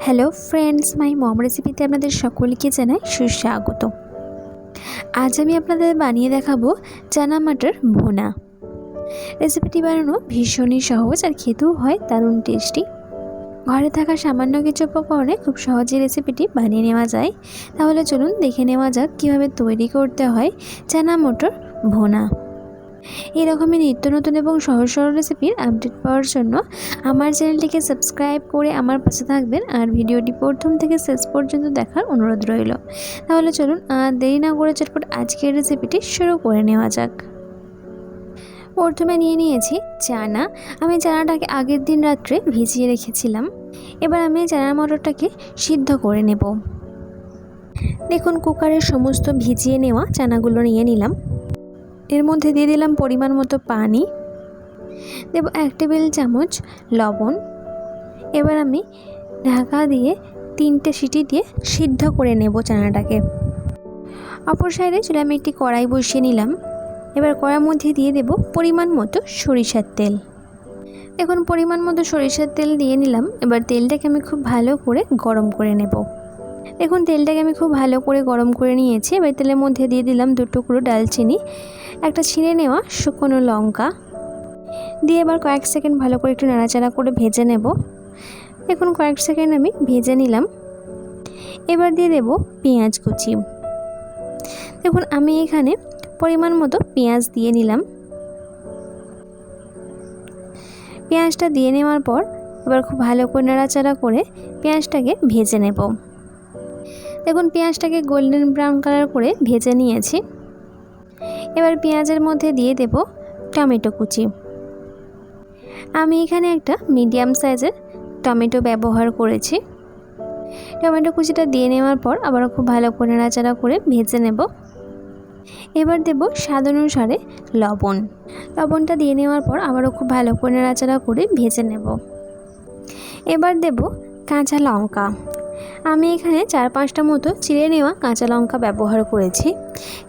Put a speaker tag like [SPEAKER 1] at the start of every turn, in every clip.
[SPEAKER 1] Hello friends, মাই মম রেসিপিতে আপনাদের সকলকে জানাই সুস্বাগত। আজ আমি আপনাদের বানিয়ে দেখাবো চানা মাটার ভুনা। রেসিপিটি বানানো ভীষণই সহজ আর খেতেও হয় দারুণ টেস্টি। ঘরে থাকা সামান্য কিছু উপকরণে খুব সহজে রেসিপিটি বানিয়ে নেওয়া যায়। তাহলে চলুন দেখে নেওয়া যাক কীভাবে তৈরি করতে হয় চানা মটর ভোনা। এরকমই নিত্য নতুন এবং সহজ সরল রেসিপির আপডেট পাওয়ার জন্য আমার চ্যানেলটিকে সাবস্ক্রাইব করে আমার পাশে থাকবেন। আর ভিডিওটি প্রথম থেকে শেষ পর্যন্ত দেখার অনুরোধ রইল। তাহলে চলুন, আর দেরি না করে চটপট আজকের রেসিপিটি শুরু করে নেওয়া যাক। প্রথমে নিয়ে নিয়েছি চানা। আমি চানাটাকে আগের দিন রাত্রে ভিজিয়ে রেখেছিলাম। এবার আমি চানা মটরটাকে সিদ্ধ করে নেব। দেখুন কুকারের সমস্ত ভিজিয়ে নেওয়া চানাগুলো নিয়ে নিলাম। এর মধ্যে দিয়ে দিলাম পরিমাণ মতো পানি। দেব এক টেবিল চামচ লবণ। এবার আমি ঢাকা দিয়ে তিনটে সিটি দিয়ে সিদ্ধ করে নেব চানাটাকে। অপর সাইডে চলে আমি একটি কড়াই বসিয়ে নিলাম। এবার কড়ার মধ্যে দিয়ে দেব পরিমাণ মতো সরিষার তেল। এখন পরিমাণ মতো সরিষার তেল দিয়ে নিলাম। এবার তেলটাকে আমি খুব ভালো করে গরম করে নেব। দেখুন, তেলটাকে আমি খুব ভালো করে গরম করে নিয়েছি। এবার তেলের মধ্যে দিয়ে দিলাম দু টুকরো ডালচিনি, একটা ছিঁড়ে নেওয়া শুকনো লঙ্কা। দিয়ে এবার কয়েক সেকেন্ড ভালো করে একটু নাড়াচাড়া করে ভেজে নেব। দেখুন, কয়েক সেকেন্ড আমি ভেজে নিলাম। এবার দিয়ে দেব পেঁয়াজ কুচি। দেখুন, আমি এখানে পরিমাণ মতো পেঁয়াজ দিয়ে নিলাম। পেঁয়াজটা দিয়ে নেওয়ার পর এবার খুব ভালো করে নাড়াচাড়া করে পেঁয়াজটাকে ভেজে নেব। দেখুন, পেঁয়াজটাকে গোল্ডেন ব্রাউন কালার করে ভেজে নিয়েছি। এবার পেঁয়াজের মধ্যে দিয়ে দেব টমেটো কুচি। আমি এখানে একটা মিডিয়াম সাইজের টমেটো ব্যবহার করেছি। টমেটো কুচিটা দিয়ে নেওয়ার পর আবারও খুব ভালো করে নাড়াচাড়া করে ভেজে নেব। এবার দেব স্বাদ অনুসারে লবণ। লবণটা দিয়ে নেওয়ার পর আবারও খুব ভালো করে নাড়াচাড়া করে ভেজে নেব। এবার দেব কাঁচা লঙ্কা। আমি এখানে চার পাঁচটা মতো চিড়ে নেওয়া কাঁচা লঙ্কা ব্যবহার করেছি।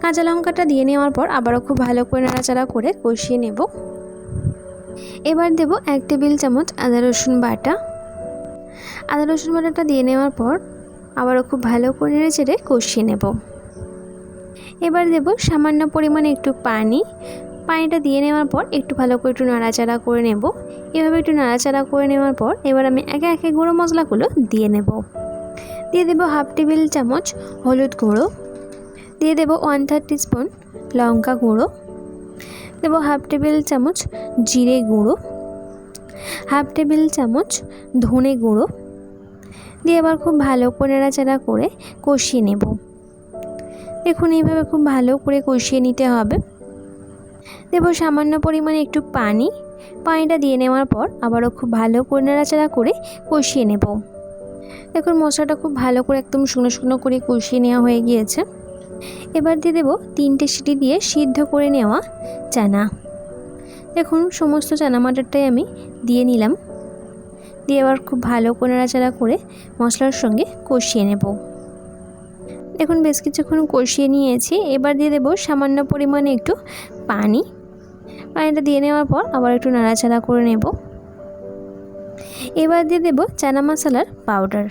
[SPEAKER 1] কাঁচা লঙ্কাটা দিয়ে নেওয়ার পর আবারও খুব ভালো করে নাড়াচাড়া করে কষিয়ে নেব। এবার দেব এক টেবিল চামচ আদা, রসুন বাটা। আদা, রসুন বাটাটা দিয়ে নেওয়ার পর আবারও খুব ভালো করে নেড়ে চেড়ে কষিয়ে নেব। এবার দেব সামান্য পরিমাণে একটু পানি। পানিটা দিয়ে নেওয়ার পর একটু ভালো করে একটু নাড়াচাড়া করে নেব। এভাবে একটু নাড়াচাড়া করে নেওয়ার পর এবার আমি একে একে গুঁড়ো মশলাগুলো দিয়ে নেব। দিয়ে দেবো হাফ টেবিল চামচ হলুদ গুঁড়ো। দিয়ে দেবো ওয়ান থার্ড স্পুন লঙ্কা গুঁড়ো। দেবো হাফ টেবিল চামচ জিরে গুঁড়ো। হাফ টেবিল চামচ ধনে গুঁড়ো। দিয়ে আবার খুব ভালো করে নাড়াচাড়া করে কষিয়ে নেব। দেখুন এইভাবে খুব ভালো করে কষিয়ে নিতে হবে। দেবো সামান্য পরিমাণে একটু পানি। পানিটা দিয়ে নেওয়ার পর আবারও খুব ভালো করে নাড়াচাড়া করে কষিয়ে নেব। দেখুন, মশলাটা খুব ভালো করে একদম শুকনো শুকনো করে কষিয়ে নেওয়া হয়ে গিয়েছে। এবার দিয়ে দেবো তিনটে সিটি দিয়ে সিদ্ধ করে নেওয়া চানা। দেখুন, সমস্ত চানা মাটারটাই আমি দিয়ে নিলাম। দিয়ে আবার খুব ভালো করে নাড়াচাড়া করে মশলার সঙ্গে কষিয়ে নেব। দেখুন, বেশ কিছুক্ষণ কষিয়ে নিয়েছি। এবার দিয়ে দেবো সামান্য পরিমাণে একটু পানি। পানিটা দিয়ে নেওয়ার পর আবার একটু নাড়াচাড়া করে নেব। এবার দিয়ে দেবো চানা মশলার পাউডার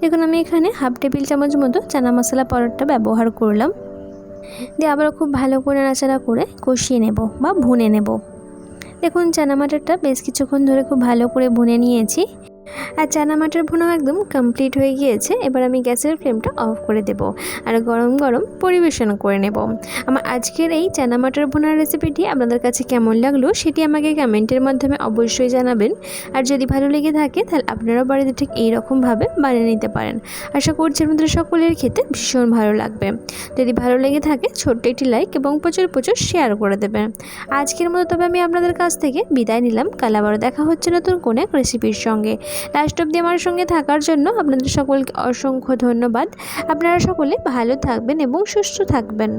[SPEAKER 1] দেখুন, আমি এখানে হাফ টেবিল চামচ মতো চানা মশলা পাউডারটা ব্যবহার করলাম। দিয়ে আবার খুব ভালো করে নাচাড়া করে কষিয়ে নেব বা ভুনে নেব। দেখুন, চানা মাটারটা বেশ কিছুক্ষণ ধরে খুব ভালো করে ভুনে নিয়েছি। আর চানা মাটার ভুনাও একদম কমপ্লিট হয়ে গিয়েছে। এবার আমি গ্যাসের ফ্লেমটা অফ করে দেব আর গরম গরম পরিবেশন করে নেব। আমার আজকের এই চানা মাটার ভুনার রেসিপিটি আপনাদের কাছে কেমন লাগল সেটি আমাকে কমেন্টের মাধ্যমে অবশ্যই জানাবেন। আর যদি ভালো লেগে থাকে তাহলে আপনারাও বাড়িতে ঠিক এইরকমভাবে বানিয়ে নিতে পারেন। আশা করছি আপনাদের সকলের খেতে ভীষণ ভালো লাগবে। যদি ভালো লেগে থাকে ছোট্ট একটি লাইক এবং প্রচুর প্রচুর শেয়ার করে দেবেন। আজকের মতো তবে আমি আপনাদের কাছ থেকে বিদায় নিলাম। কাল আবার দেখা হচ্ছে নতুন কোনো এক রেসিপির সঙ্গে। লাস্ট অব্দি আমার সঙ্গে থাকার জন্য আপনাদের সকলকে অসংখ্য ধন্যবাদ। আপনারা সকলে ভালো থাকবেন এবং সুস্থ থাকবেন।